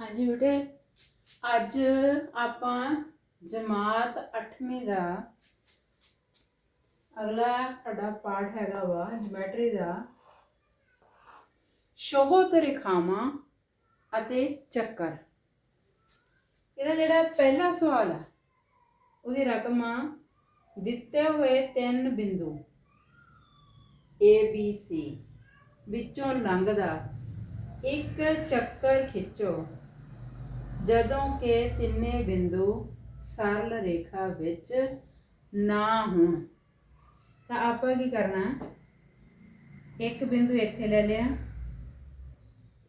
ਹਾਂਜੀ ਬੇਟੇ, ਅੱਜ ਆਪਾਂ ਜਮਾਤ 8ਵੀਂ ਦਾ ਅਗਲਾ ਸਾਡਾ ਪਾਠ ਹੈਗਾ ਵਾ ਜਿਓਮੈਟਰੀ ਦਾ। ਸ਼ੋਭਤ ਰੇਖਾਵਾਂ ਅਤੇ ਚੱਕਰ। ਇਹਦਾ ਜਿਹੜਾ ਪਹਿਲਾ ਸਵਾਲ ਹੈ ਉਹਦੀ ਰਕਮ ਆ ਦਿੱਤੇ ਹੋਏ ਤਿੰਨ ਬਿੰਦੂ A, B, C ਵਿੱਚੋਂ ਲੰਘਦਾ ਇੱਕ ਚੱਕਰ ਖਿੱਚੋ। ਜਦੋਂ ਕਿ ਤਿੰਨੇ ਬਿੰਦੂ ਸਰਲ ਰੇਖਾ ਵਿੱਚ ਨਾ ਹੋਣ। ਤਾਂ ਆਪਾਂ ਕੀ ਕਰਨਾ? ਇੱਕ ਬਿੰਦੂ ਇੱਥੇ ਲੈ ਲਿਆ,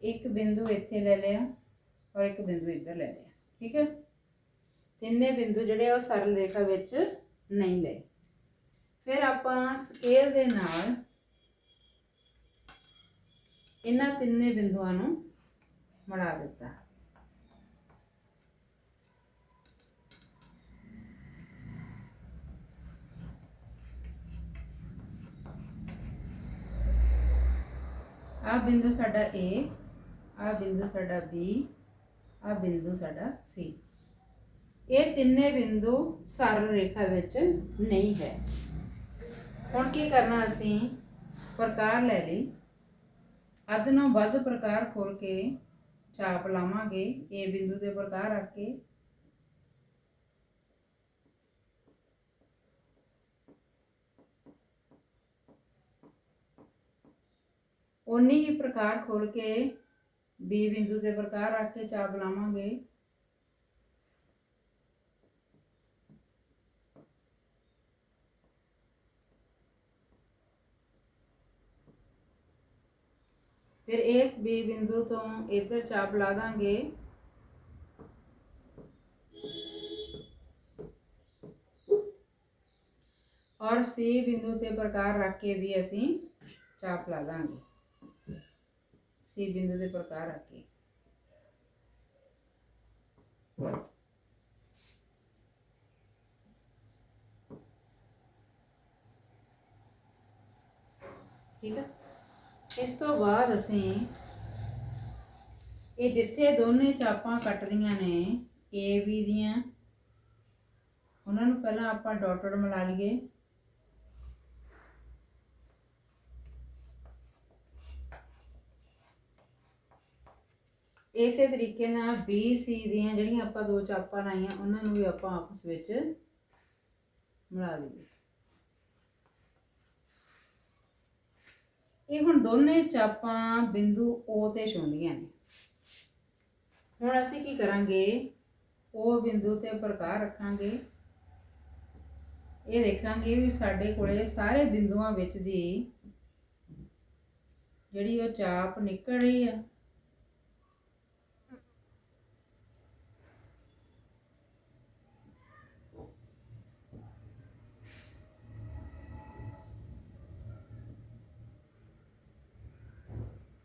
ਇੱਕ ਬਿੰਦੂ ਇੱਥੇ ਲੈ ਲਿਆ ਔਰ ਇੱਕ ਬਿੰਦੂ ਇੱਧਰ ਲੈ ਲਿਆ, ਠੀਕ ਹੈ? ਤਿੰਨੇ ਬਿੰਦੂ ਜਿਹੜੇ ਆ ਉਹ ਸਰਲ ਰੇਖਾ ਵਿੱਚ ਨਹੀਂ ਲਏ। ਫਿਰ ਆਪਾਂ ਸਕੇਲ ਦੇ ਨਾਲ ਇਹਨਾਂ ਤਿੰਨੇ ਬਿੰਦੂਆਂ ਨੂੰ ਮਿਲਾ ਦਿੱਤਾ। ਆ ਬਿੰਦੂ ਸਾਡਾ A, ਆ ਬਿੰਦੂ ਸਾਡਾ B, ਆ ਬਿੰਦੂ ਸਾਡਾ C ਇਹ ਤਿੰਨੇ ਬਿੰਦੂ ਸਰਲ ਰੇਖਾ ਵਿੱਚ ਨਹੀਂ ਹੈ। ਹੁਣ ਕੀ ਕਰਨਾ ਅਸੀਂ? ਪ੍ਰਕਾਰ ਲੈ ਲਈ। ਅੱਧ ਨੂੰ ਵੱਧ ਪ੍ਰਕਾਰ ਖੋਲ ਕੇ ਚਾਪ ਲਾਵਾਂਗੇ ਇਹ ਬਿੰਦੂ ਦੇ ਪ੍ਰਕਾਰ ਰੱਖ ਕੇ। ਉਨੀ ਹੀ ਪ੍ਰਕਾਰ ਖੋਲ ਕੇ B ਬਿੰਦੂ ਤੇ ਪ੍ਰਕਾਰ ਰੱਖ ਕੇ ਚਾਪ ਲਾਵਾਂਗੇ। ਫਿਰ ਇਸ B ਬਿੰਦੂ ਤੋਂ ਇੱਧਰ ਚਾਪ ਲਾ ਦਾਂਗੇ। ਔਰ C ਬਿੰਦੂ ਤੇ ਪ੍ਰਕਾਰ ਰੱਖ ਕੇ ਵੀ ਅਸੀਂ ਚਾਪ ਲਾ ਦਾਂਗੇ। ਬਿੰਦੂ ਤੇ ਪ੍ਰਕਾਰ ਰੱਖ ਕੇ ਠੀਕ ਹੈ ਇਸ ਤੋਂ ਬਾਅਦ ਅਸੀਂ ਇਹ ਜਿੱਥੇ ਦੋਨੇ ਚਾਪਾਂ ਕੱਟਦੀਆਂ ਨੇ A B ਦੀਆਂ ਉਹਨਾਂ ਨੂੰ ਪਹਿਲਾਂ ਆਪਾਂ ਡਾਟਡ ਮਿਲਾ ਲਈਏ। ਇਸੇ ਤਰੀਕੇ ਨਾਲ B, C ਦੀਆਂ ਜਿਹੜੀਆਂ ਆਪਾਂ ਦੋ ਚਾਪਾਂ ਲਾਈਆਂ, ਉਹਨਾਂ ਨੂੰ ਵੀ ਆਪਾਂ ਆਪਸ ਵਿੱਚ ਮਿਲਾ ਲਈਏ। ਇਹ ਹੁਣ ਦੋਨੇ ਚਾਪਾਂ ਬਿੰਦੂ O ਤੇ ਛੁੰਦੀਆਂ ਨੇ। ਹੁਣ ਅਸੀਂ ਕੀ ਕਰਾਂਗੇ? O ਬਿੰਦੂ ਤੇ ਪ੍ਰਕਾਰ ਰੱਖਾਂਗੇ। ਇਹ ਦੇਖਾਂਗੇ ਵੀ ਸਾਡੇ ਕੋਲੇ ਸਾਰੇ ਬਿੰਦੂਆਂ ਵਿੱਚ ਦੀ ਜਿਹੜੀ ਉਹ ਚਾਪ ਨਿਕਲ ਰਹੀ ਆ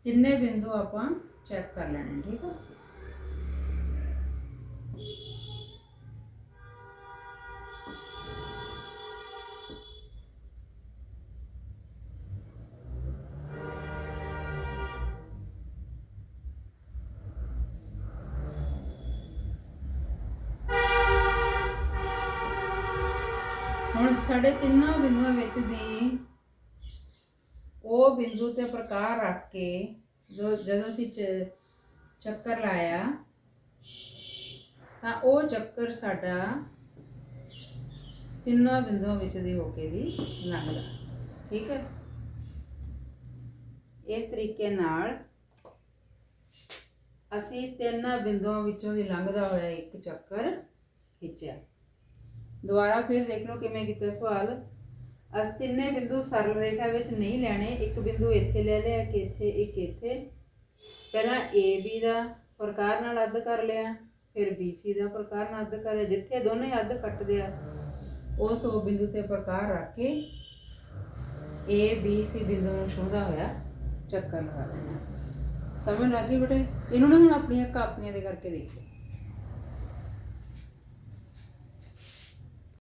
ਤਿੰਨੇ ਬਿੰਦੂ ਆਪਾਂ ਚੈੱਕ ਕਰ ਲੈਣੇ ਠੀਕ ਹੈ ਹੁਣ ਸਾਡੇ ਤਿੰਨਾਂ ਬਿੰਦੂਆਂ ਵਿੱਚ ਦੀ ਉਹ ਬਿੰਦੂ ਤੇ ਪ੍ਰਕਾਰ ਰੱਖ ਕੇ ਜੋ ਜਦੋਂ ਅਸੀਂ ਚੱਕਰ ਲਾਇਆ, ਤਾਂ ਉਹ ਚੱਕਰ ਸਾਡਾ ਤਿੰਨਾਂ ਬਿੰਦੂਆਂ ਵਿੱਚ ਦੀ ਹੋ ਕੇ ਵੀ ਲੰਘਦਾ। ਠੀਕ ਹੈ? ਇਸ ਤਰੀਕੇ ਨਾਲ ਅਸੀਂ ਤਿੰਨਾਂ ਬਿੰਦੂਆਂ ਵਿੱਚੋਂ ਦੀ ਲੰਘਦਾ ਹੋਇਆ ਇੱਕ ਚੱਕਰ ਖਿੱਚਿਆ। ਦੁਬਾਰਾ ਫਿਰ ਦੇਖ ਲਓ ਕਿਵੇਂ ਕੀਤਾ ਸਵਾਲ। ਅਸੀਂ ਤਿੰਨੇ ਬਿੰਦੂ ਸਰਲ ਰੇਖਾ ਵਿੱਚ ਨਹੀਂ ਲੈਣੇ। ਇੱਕ ਬਿੰਦੂ ਇੱਥੇ ਲੈ ਲਿਆ ਕਿ ਇੱਥੇ, ਇੱਕ ਇੱਥੇ। ਪਹਿਲਾਂ A, B ਦਾ ਪ੍ਰਕਾਰ ਨਾਲ ਅੱਧ ਕਰ ਲਿਆ, ਫਿਰ B, C ਦਾ ਪ੍ਰਕਾਰ ਨਾਲ ਅੱਧ ਕਰਿਆ ਜਿੱਥੇ ਦੋਨੇ ਅੱਧ ਕੱਟਦੇ ਆ ਉਸ ਉਹ ਬਿੰਦੂ ਤੇ ਪ੍ਰਕਾਰ ਰੱਖ ਕੇ A, B, C ਬਿੰਦੂ ਨੂੰ ਛੂੰਹਦਾ ਹੋਇਆ ਚੱਕਰ ਲਗਾ ਦੇਣਾ ਸਮਝ ਲੱਗ ਗਈ ਬੇਟੇ? ਇਹਨੂੰ ਨਾ ਹੁਣ ਆਪਣੀਆਂ ਕਾਪੀਆਂ ਦੇ ਕਰਕੇ ਦੇਖੋ।